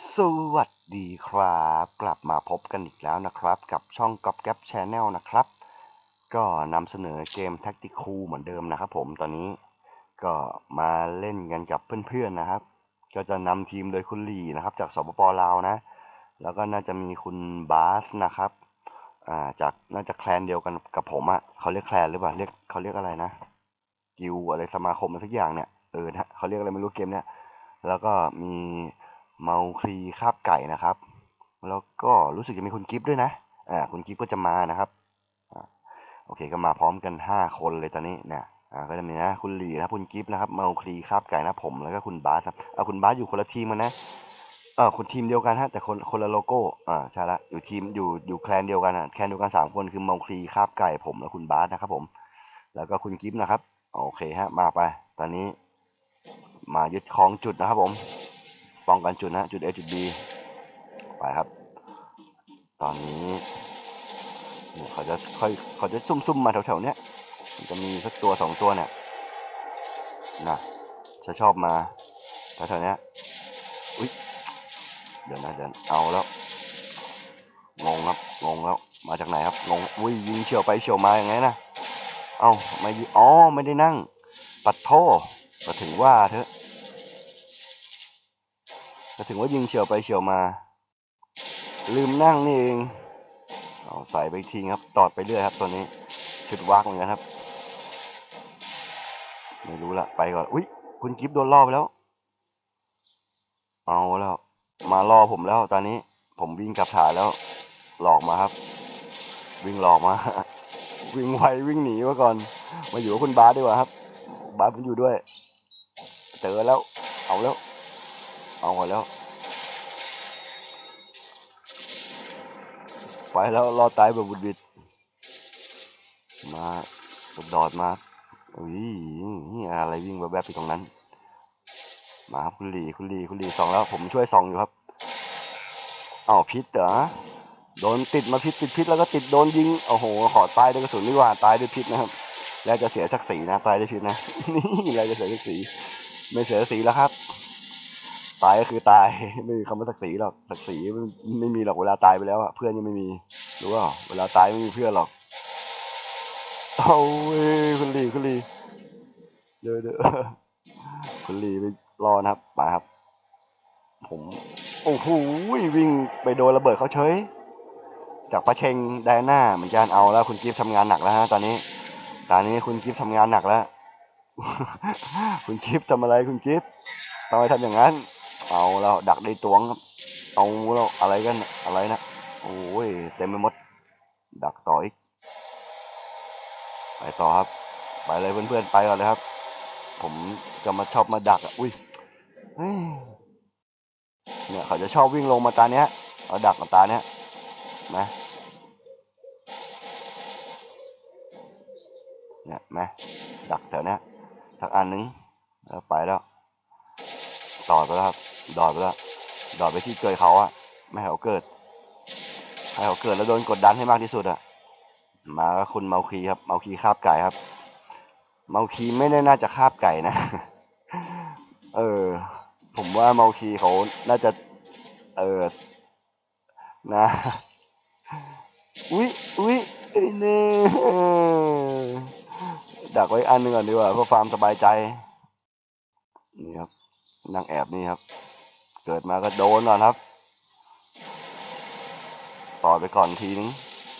สวัสดีครับ กลับมาพบกันอีกแล้วนะครับ กับช่องก๊อปแก๊ปชแนลนะครับ ก็นำเสนอเกมแท็กติคูเหมือนเดิมนะครับผมตอนนี้ก็มาเล่นกันกับเพื่อนๆนะครับ ก็จะนำทีมโดยคุณหลีนะครับ จากสปปลาวนะ แล้วก็น่าจะมีคุณบาสนะครับอ่าจากน่าจะแคลนเดียวกันกับผมอะเขาเรียกแคลนหรือเปล่าเรียกเขาเรียกอะไรนะกิวอะไรสมาคมอะไรสักอย่างเนี่ยเออนะเขาเรียกอะไรไม่รู้เกมเนี่ยแล้วก็มี เมาคลีคาบไก่นะครับ แล้วก็รู้สึกจะมีคุณกิฟด้วยนะอ่าคุณกิฟก็จะมานะครับอโอเคก็มาพร้อมกันห้าคนเลยตอนนี้เนี่ยอ่าก็จะมีนะคุณหลีนะคุณกิฟนะครับ เมาคลีคาบไก่นะผมแล้วก็คุณบาสครับอ่าคุณบาสอยู่คนละทีมกันนะเออคุณทีมเดียวกันฮะแต่คนคนละโลโก้อ่าใช่ละอยู่ทีมอยู่อยู่แคลนเดียวกันอะแคลนเดียวกันสามคนคือเมาคลีคาบไก่ผมและคุณบาสนะครับ ผม แล้วก็คุณกิฟนะครับโอเคฮะมาไป ตอนนี้ มายึดครองจุดนะครับผม ป้องกันจุดนะจุด A จุด B ไปครับ ตอนนี้เขาจะค่อยเขาจะซุ่มๆมาแถวๆเนี้ยมันจะมีสักตัวสองตัวเนี่ยนะจะชอบมาแถวๆเนี้ยอุ้ยเดี๋ยวนะเดี๋ยวเอาแล้วงงครับงงแล้วมาจากไหนครับงงอุ้ยยิงเฉียวไปเฉียวมาอย่างไงนะเอ้าไม่อ๋อไม่ได้นั่ง ปัดโทก็ถึงว่าเถอะ ก็ถึงว่ายิงเฉียวไปเฉียวมา ลืมนั่งนี่เองเอาใส่ไปทีครับตอดไปเรื่อยครับตัวนี้ชุดวักเหมือนกันครับ ไม่รู้ละไปก่อนอุ้ยคุณกิฟต์โดนล่อไปแล้ว เอาแล้ว มาล่อผมแล้วตอนนี้ ผมวิ่งกลับฐานแล้ว หลอกมาครับ วิ่งหลอกมา วิ่งไววิ่งหนีมาก่อน มาอยู่กับคุณบาสดีกว่าครับ บาสผมอยู่ด้วย เจอแล้ว เอาแล้ว เอาหมดแล้ว ไปแล้วรอตายแบบบุดบิด มากระโดมาอุ้ยนี่อะไรวิ่งแบบแบบไปตรงนั้น มาครับคุณหลีคุณหลีคุณหลีสองแล้ว ผมช่วยสองอยู่ครับอ้าวพิษเหรอโดนติดมาพิษติดพิษแล้วก็ติดโดนยิงโอ้โห ขอตายด้วยกระสุนดีกว่าตายด้วยพิษนะครับ แล้วจะเสียศักดิ์ศรีนะตายด้วยพิษนะนี่แล้วจะเสียศักดิ์ศรีไม่เสียศักดิ์ศรีแล้วครับ ตายก็คือตาย ไม่มีคำว่าศักดิ์ศรีหรอกศักดิ์ศรีไม่มีหรอกเวลาตายไปแล้วอะเพื่อนยังไม่มีรู้เปล่าเวลาตายไม่มีเพื่อนหรอกเอาเว้ยคุณลีคุณลีเดี๋ยวเดี๋ยวคุณลีไปรอนะครับมาครับ ผมโอ้โหวิ่งไปโดนระเบิดเขาเฉยจากประเชงไดอาน่าเหมือนกันเอาแล้ว คุณกิฟต์ทำงานหนักแล้วฮะตอนนี้ตอนนี้คุณกิฟต์ทำงานหนักแล้ว คุณกิฟต์ทำอะไรคุณกิฟต์ทำไมทำอย่างนั้น เอาแล้วดักได้ตวงครับ เอาแล้วอะไรกันอะไรนะโอ้ยเต็มไปหมด ดักต่ออีก ไปต่อครับ ไปเลยเพื่อนๆไปก่อนเลยครับ ผมจะมาชอบมาดักอะอุ้ยเนี่ยเขาจะชอบวิ่งลงมาตาเนี้ยเอาดักมาตาเนี้ยนะเนี่ยนะดักแถวเนี้ยทักอันนึงแล้วไปแล้วต่อไปแล้วครับ ดอดไปแล้วดอดไปที่เกิดเขาอะไม่ให้เขาเกิดให้เขาเกิดแล้วโดนกดดันให้มากที่สุดอะมาก็คุณเมาคีครับ เมาคีคาบไก่ครับ เมาคีไม่ได้น่าจะคาบไก่นะ เออ ผมว่าเมาคีเขาน่าจะ เออ นะ อุ๊ยอุ๊ยเอ้ยเน่ดักไว้อันหนึ่งก่อนดีกว่าเพื่อความสบายใจ นี่ครับนั่งแอบนี่ครับ เกิดมาก็โดนก่อนครับ ต่อไปก่อนทีนึง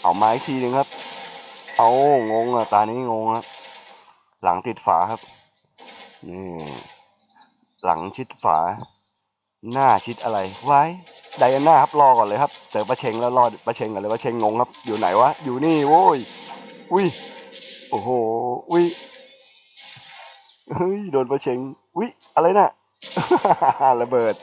เอาไม้ทีนึงครับ เอางงอะ ตานี้งงครับ หลังติดฝาครับ นี่ หลังชิดฝา หน้าชิดอะไร ไว้ ไดอาน่าครับ รอก่อนเลยครับ เจอประเชงแล้วรอประเชงก่อนเลยประเชงงงครับ อยู่ไหนวะ อยู่นี่โว้ย อุ้ย โอ้โห อุ้ย เฮ้ย โดนประเชงอุ้ย อะไรน่ะ ระเบิด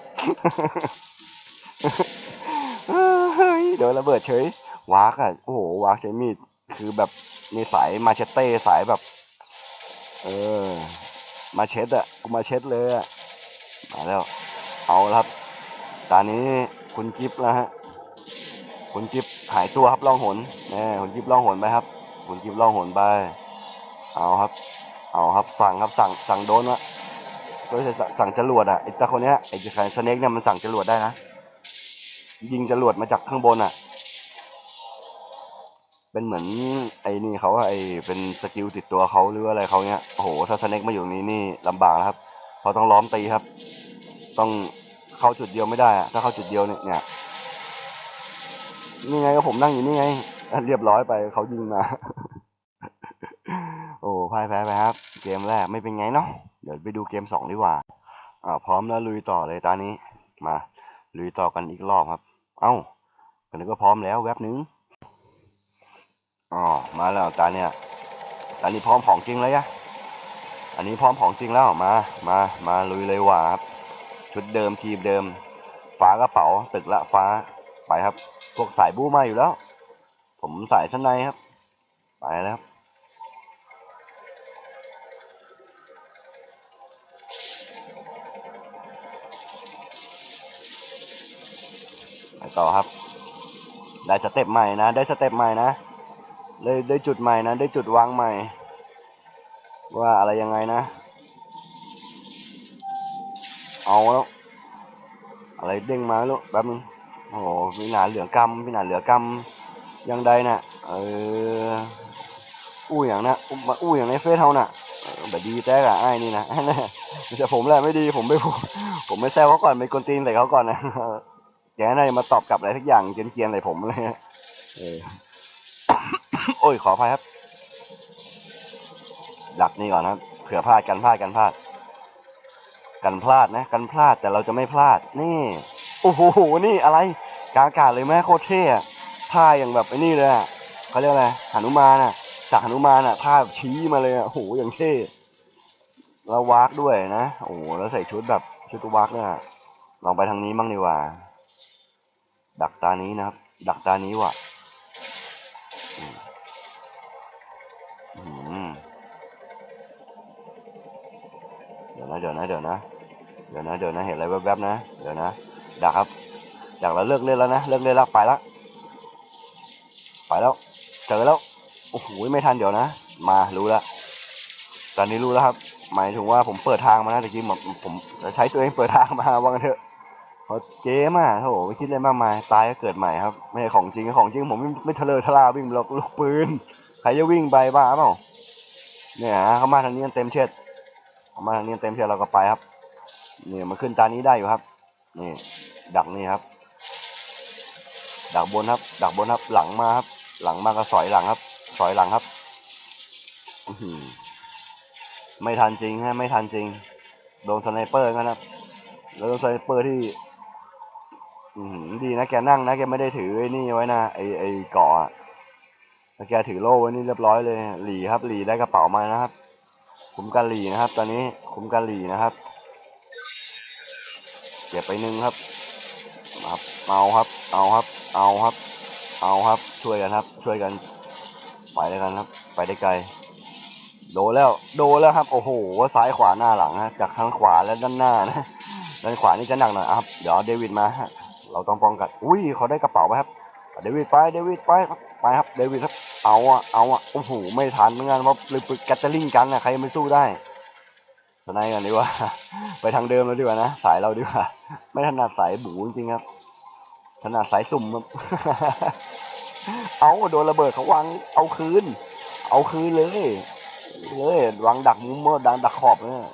เฮ้ยโดนระเบิดเฉยวากอะโอ้โหวากใช้มีดคือแบบในสายมาเชตเต้สายแบบ เออ มาเช็ดอะกูมาเช็ดเลยอะมาแล้ว เอาครับตอนนี้คุณกิฟต์นะฮะคุณกิฟต์หายตัวครับล่องหนแน่คุณกิฟต์ล่องหนไปครับคุณกิฟต์ล่องหนไป เอาครับ เอาครับสั่งครับสั่งสั่งโดนวะ โดยสั่งสั่งจรวดอะไอ้ตาคนเนี้ยไอ้จะขายสเน็กเนี่ยมันสั่งจรวดได้นะยิงจรวดมาจากข้างบนอะ เป็นเหมือนไอ้นี่เขาไอ้เป็นสกิลติดตัวเขาหรือว่าอะไรเขาเนี้ยโอ้โหถ้าสเน็กมาอยู่นี้นี่ลำบากนะครับเขาต้องล้อมตีครับ ต้องเข้าจุดเดียวไม่ได้ถ้าเข้าจุดเดียวเนี่ยเนี่ยนี่ไงก็ผมนั่งอยู่นี่ไงเรียบร้อยไปเขายิงมา โอ้พ่ายแพ้ไปครับ เกมแรกไม่เป็นไงเนาะ ดี๋ยวไปดูเกมสองดีกว่าอ่า พร้อมแล้วลุยต่อเลยตานี้ มาลุยต่อกันอีกรอบครับ เอ้ากันนึกว่าพร้อมแล้วแวบนึงอ๋อมาแล้วตาเนี่ยตานี้พร้อมของจริงเลยอะอันนี้พร้อมของจริงแล้วมามามาลุยเลยว่ะครับ ชุดเดิมทีมเดิม ฟ้ากระเป๋าตึกละฟ้าไปครับ พวกสายบู้มาอยู่แล้ว ผมสายชั้นในครับ ไปแล้วครับ ต่อครับ ได้สเต็ปใหม่นะ ได้สเต็ปใหม่นะได้ได้จุดใหม่นะ ได้จุดวางใหม่ ว่าอะไรยังไงนะ เอาแล้ว อะไรเด้งมาแล้วแป๊บนึงโอ้โหมีหนาเหลืองกำมีหนาเหลือกำยังใดน่ะ เออ อู้อย่างนะอู้มาอู้อย่างในเฟซเฮาน่ะแบบดีแจ๊กอะไอ้นี่นะไม่ใช่ผมแหละไม่ดีผมไม่ผมไม่แซวเขาก่อนไม่กวนตีนใส่เขาก่อนนะ แกน่าจะมาตอบกลับอะไรสักอย่างเกียนๆใส่ผมเลยเออโอ้ยขออภัยครับดักนี่ก่อนนะครับเผื่อพลาดกันพลาดกันพลาด กันพลาดนะ กันพลาดแต่เราจะไม่พลาด นี่ โอ้โหนี่อะไร กลางอากาศเลยแม่โคตรเท่ท่าอย่างแบบไอ้นี่เลยอะเขาเรียกอะไรหนุมานอะจากหนุมานอะท่าแบบชี้มาเลยอะโอ้โหอย่างเท่แล้ววากด้วยนะ โอ้โหแล้วใส่ชุดแบบชุดวากเนี่ยลองไปทางนี้บ้างดีกว่า ดักตานี้นะครับ ดักตานี้ว่ะเดี๋ยวนะเดี๋ยวนะเดี๋ยวนะเดี๋ยวนะเดี๋ยวนะเห็นอะไรแวบๆนะเดี๋ยวนะดักครับดักแล้วเลิกเล่นแล้วนะเลิกเล่นแล้วไปแล้วไปแล้วเจอแล้วโอ้โหไม่ทันเดี๋ยวนะ มารู้แล้วตอนนี้รู้แล้วครับ หมายถึงว่าผมเปิดทางมานะตะกี้ผมผมจะใช้ตัวเองเปิดทางมาว่ากันเถอะ เพราะเจ๊มากโอ้โหไม่คิดเลยมากมาย ตายก็เกิดใหม่ครับ ไม่ใช่ของจริงของจริงผมไม่ไม่ทะเลทะลาวิ่งหรอกลูกปืน ใครจะวิ่งไปบ้าเปล่า เนี่ยฮะเขามาทางนี้เต็มเช็ดเขามาทางนี้เต็มเช็ดเราก็ไปครับ เนี่ยมาขึ้นตานี้ได้อยู่ครับ นี่ดักนี่ครับ ดักบนครับ ดักบนครับ หลังมาครับ หลังมาก็สอยหลังครับ สอยหลังครับไม่ทันจริงฮะไม่ทันจริง โดนสไนเปอร์กันครับแล้วโดนสไนเปอร์ที่ อือหือดีนะแกนั่งนะแกไม่ได้ถือไอ้นี่ไว้นะไอไอเกาะอะแล้วแกถือโล่ไว้นี่เรียบร้อยเลยหลีครับหลีได้กระเป๋ามานะครับคุมกันหลีนะครับ ตอนนี้คุมกันหลีนะครับเก็บไปหนึ่งครับครับเอาครับ เอาครับ เอาครับ เอาครับ ช่วยกันครับ ช่วยกัน ไปด้วยกันครับ ไปได้ไกล โดนแล้ว โดนแล้วครับ โอ้โห ซ้ายขวาหน้าหลังฮะ จากทางขวาและด้านหน้านะ ด้านขวานี่จะหนักหน่อยครับ เดี๋ยวเดวิดมาฮะ เราต้องป้องกันอุ้ยเขาได้กระเป๋าไปครับเดวิดไปเดวิดไปครับไปครับเดวิดครับเอาอะเอาอะโอ้โหไม่ทันเหมือนกันว่าเลยปึกแกตเตอร์ลิงกันนะใครไม่สู้ได้สไนกันดีกว่าไปทางเดิมแล้วดีกว่านะสายเราดีกว่า ไม่ถนัดสายบูจริงครับถนัดสายสุ่มครับเอาโดนระเบิดเขาวางเอาคืน เอาคืนเลยเลยวางดักมุมเมอร์ดังดักขอบเนี่ย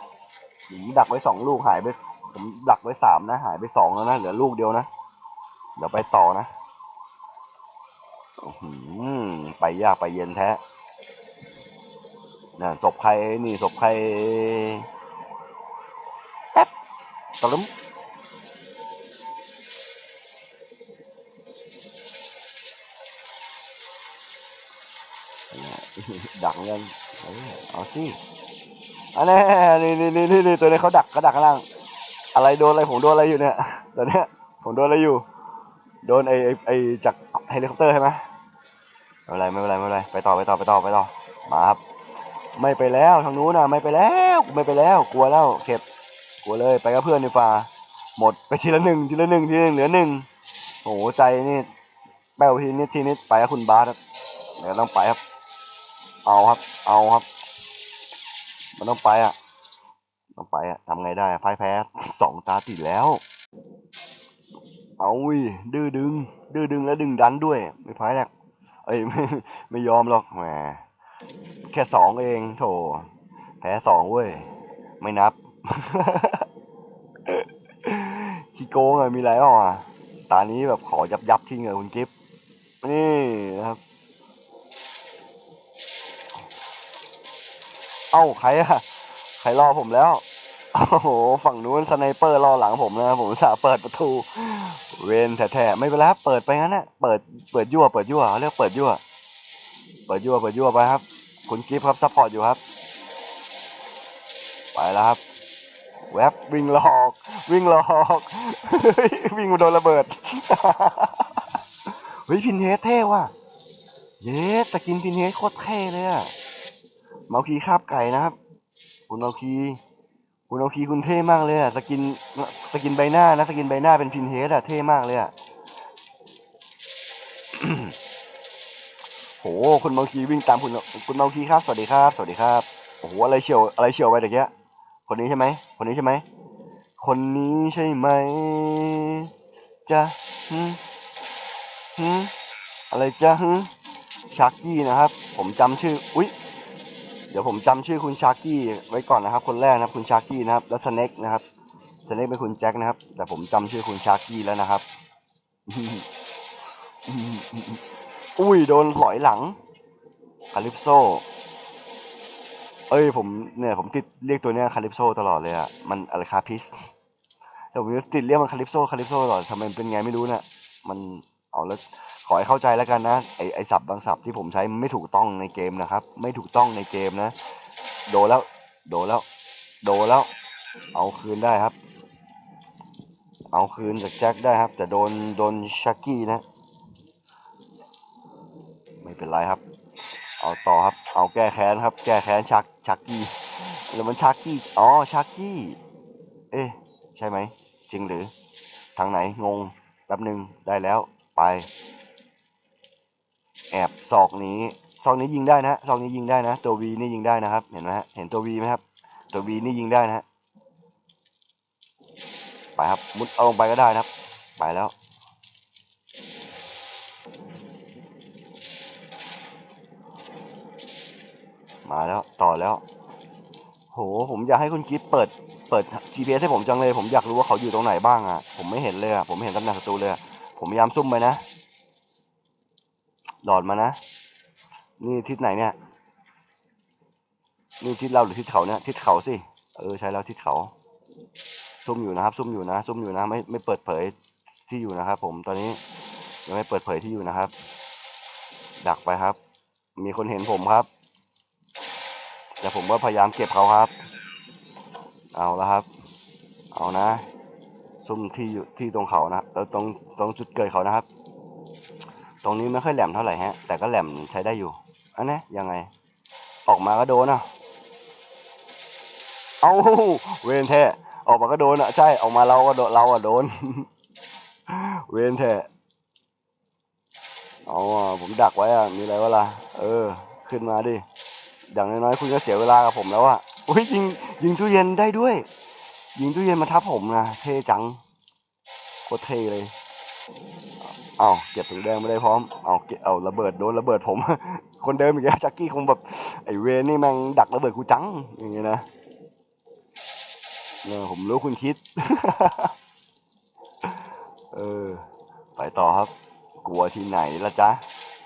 ผมดักไว้สองลูกหายไปผมดักไว้สามนะ หายไปสองแล้วนะเหลือลูกเดียวนะ เดี๋ยวไปต่อนะไปยากไปเย็นแท้นี่ศพใครนี่ศพใครแป๊บตะลึมดักเหมือนกันเออเอาสิอันนี้นี่นี่นี่นี่ตัวนี้เขาดักเขาดักข้างล่างอะไรโดนอะไรผมโดนอะไรอยู่เนี่ยตอนเนี้ยผมโดนอะไรอยู่ โดนไอไอไอจากเฮลิคอปเตอร์ใช่ไหมไม่เป็นไรไม่เป็นไรไม่เป็นไรไปต่อไปต่อไปต่อไปต่อมาครับ ไม่ไปแล้วทางนู้นนะไม่ไปแล้วไม่ไปแล้ว กลัวแล้วเข็บกลัวเลยไปกับเพื่อนดีกว่าหมดไปทีละหนึ่งทีละหนึ่งทีละหนึ่งเหลือหนึ่งโอ้โหใจนี่แป้วทีนิดทีนิดไปกับคุณบาสครับเดี๋ยวต้องไปครับ เอาครับ เอาครับ มันต้องไปอะ ต้องไปอะทำไงได้อะพ่ายแพ้สองตาติดแล้ว เอาวิดื้อดึง ดื้อดึงแล้วดึงดันด้วย ไม่พายแหละเอ้ยไม่ไม่ยอมหรอกแหมแค่สองเองโถแพ้สองเว้ย ไม่นับขี้โกงอะมีอะไรอะตานี้แบบขอยับยับทิ้งเลยคุณกิฟนี่นะครับ เอ้าใครอะใครรอผมแล้ว โอ้โห ฝั่งนู้นสไนเปอร์รอหลังผมนะผมสาเปิดประตู เวนแท้ๆไม่เป็นไรครับเปิดไปงั้นนะเปิดเปิดยั่วเปิดยั่วเขาเรียกเปิดยั่วเปิดยั่วเปิดยั่วไปครับ คุณกิฟครับซัพพอร์ตอยู่ครับ ไปแล้วครับ แวบวิ่งหลอก วิ่งหลอกวิ่งมาโดนระเบิดเฮ้ยพินเฮดเท่ว่ะเย้ตะกินพินเฮดโคตรเท่เลยอะเมาคีคาบไก่นะครับ คุณเมาคี คุณเมาคีคุณเท่มากเลยอะสกิน สกินใบหน้านะ สกินใบหน้าเป็นพินเฮดอะเท่มากเลยอะโห คุณเมาคีวิ่งตามคุณ คุณเมาคีครับ สวัสดีครับ สวัสดีครับ โอ้โห อะไรเฉียว อะไรเฉียวไปตะเกียคนนี้ใช่ไหม คนนี้ใช่ไหม คนนี้ใช่ไหมจะฮึฮึอะไรจะฮึชาร์กี้นะครับ ผมจำชื่อ อุ๊ย ดี๋ยวผมจำชื่อคุณชาร์กี้ไว้ก่อนนะครับ คนแรกนะครับคุณชาร์กี้นะครับ แล้วสเน็กนะครับสเน็กเป็นคุณแจ็คนะครับ แต่ผมจำชื่อคุณชาร์กี้แล้วนะครับ อุ้ยโดนหลอยหลังคาลิปโซ เอ้ยผมเนี่ยผมติดเรียกตัวเนี้ยคาลิปโซตลอดเลยอะมันอะไรคาพิสแต่ผมติดเรียกมันคาลิปโซคาลิปโซตลอดทำไมเป็นไงไม่รู้นะมันเอาแล้ว ขอให้เข้าใจแล้วกันนะไอไอศัพท์บางศัพท์ที่ผมใช้มันไม่ถูกต้องในเกมนะครับ ไม่ถูกต้องในเกมนะ โดนแล้ว โดนแล้ว โดนแล้ว เอาคืนได้ครับ เอาคืนจากแจ็คได้ครับ แต่โดนโดนชักกี้นะ ไม่เป็นไรครับ เอาต่อครับ เอาแก้แค้นครับ แก้แค้นชักชักกี้แล้วมันชักกี้อ๋อชักกี้ เอ๊ะใช่ไหมจริงหรือทางไหนงงแป๊บหนึ่งได้แล้วไป แอบศอกนี้ศอกนี้ยิงได้นะศอกนี้ยิงได้นะตัววีนี่ยิงได้นะครับ เห็นไหมฮะเห็นตัววีไหมครับ ตัววีนี่ยิงได้นะฮะไปครับมุดเอาลงไปก็ได้นะครับ ไปแล้วมาแล้วต่อแล้ว โห ผมอยากให้คุณกิฟเปิดเปิด GPS ให้ผมจังเลย ผมอยากรู้ว่าเขาอยู่ตรงไหนบ้างอะ ผมไม่เห็นเลยอะ ผมไม่เห็นตำแหน่งศัตรูเลย ผมพยายามซุ่มไปนะ หลอดมานะ นี่ทิศไหนเนี่ย นี่ทิศเราหรือทิศเขาเนี่ย ทิศเขาสิ เออใช่แล้วทิศเขา ซุ่มอยู่นะครับ ซุ่มอยู่นะ ซุ่มอยู่นะ ไม่ไม่เปิดเผยที่อยู่นะครับ ผม ตอนนี้ยังไม่เปิดเผยที่อยู่นะครับ ดักไปครับ มีคนเห็นผมครับ แต่ผมก็พยายามเก็บเขาครับ เอาแล้วครับ เอานะ ซุ่มที่อยู่ที่ตรงเขานะเออตรงตรงจุดเกิดเขานะครับ ตรงนี้ไม่ค่อยแหลมเท่าไหร่ฮะ แต่ก็แหลมใช้ได้อยู่ อันนี้ยังไง ออกมาก็โดนอะ เอาเวนแท้ออกมาก็โดนอะ ใช่ ออกมาเราก็โดนเราอะโดน เวนแท้เอาผมดักไว้อะ มีอะไรวะล่ะ เออ ขึ้นมาดิ อย่างน้อยๆคุณก็เสียเวลากับผมแล้วอะอุ้ยยิงยิงตู้เย็นได้ด้วย ยิงตู้เย็นมาทับผมนะ เท่จัง โคตรเท่เลย อาเก็บถุงแดงไม่ได้พร้อมเอาเก็บเอาระเบิดโดนระเบิดผม คนเดิมอีกแล้วจักกี้คงแบบไอเวนนี่แม่งดักระเบิดกูจังอย่างเงี้ยนะเนี่ยผมรู้คุณคิด เออ ไปต่อครับ กลัวที่ไหนละจ๊ะ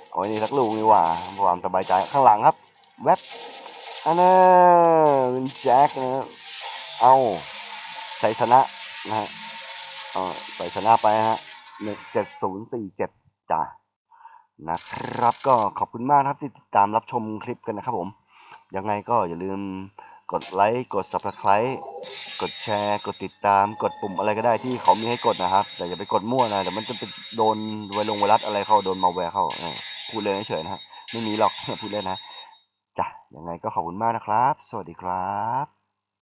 เอาไว้นี่สักลูกนี่ว่าความสบายใจข้างหลังครับ แวบอันนั้นแจ็คนะเอาใส่ชนะนะฮะเอาใส่ชนะไปฮะ เจ็ดศูนย์สี่เจ็ดจ้ะนะครับก็ขอบคุณมากครับที่ติดตามรับชมคลิปกันนะครับผม ยังไงก็อย่าลืมกดไลค์กด subscribe กดแชร์ กดติดตาม กดปุ่มอะไรก็ได้ที่เขามีให้กดนะครับ แต่อย่าไปกดมั่วนะเดี๋ยวมันจะไปโดนไวลงไวรัสอะไรเข้าโดนมาแวร์เข้าพูดเล่นเฉยนะฮะไม่มีหรอกพูดเล่นนะจ้ะยังไงก็ขอบคุณมากนะครับ สวัสดีครับ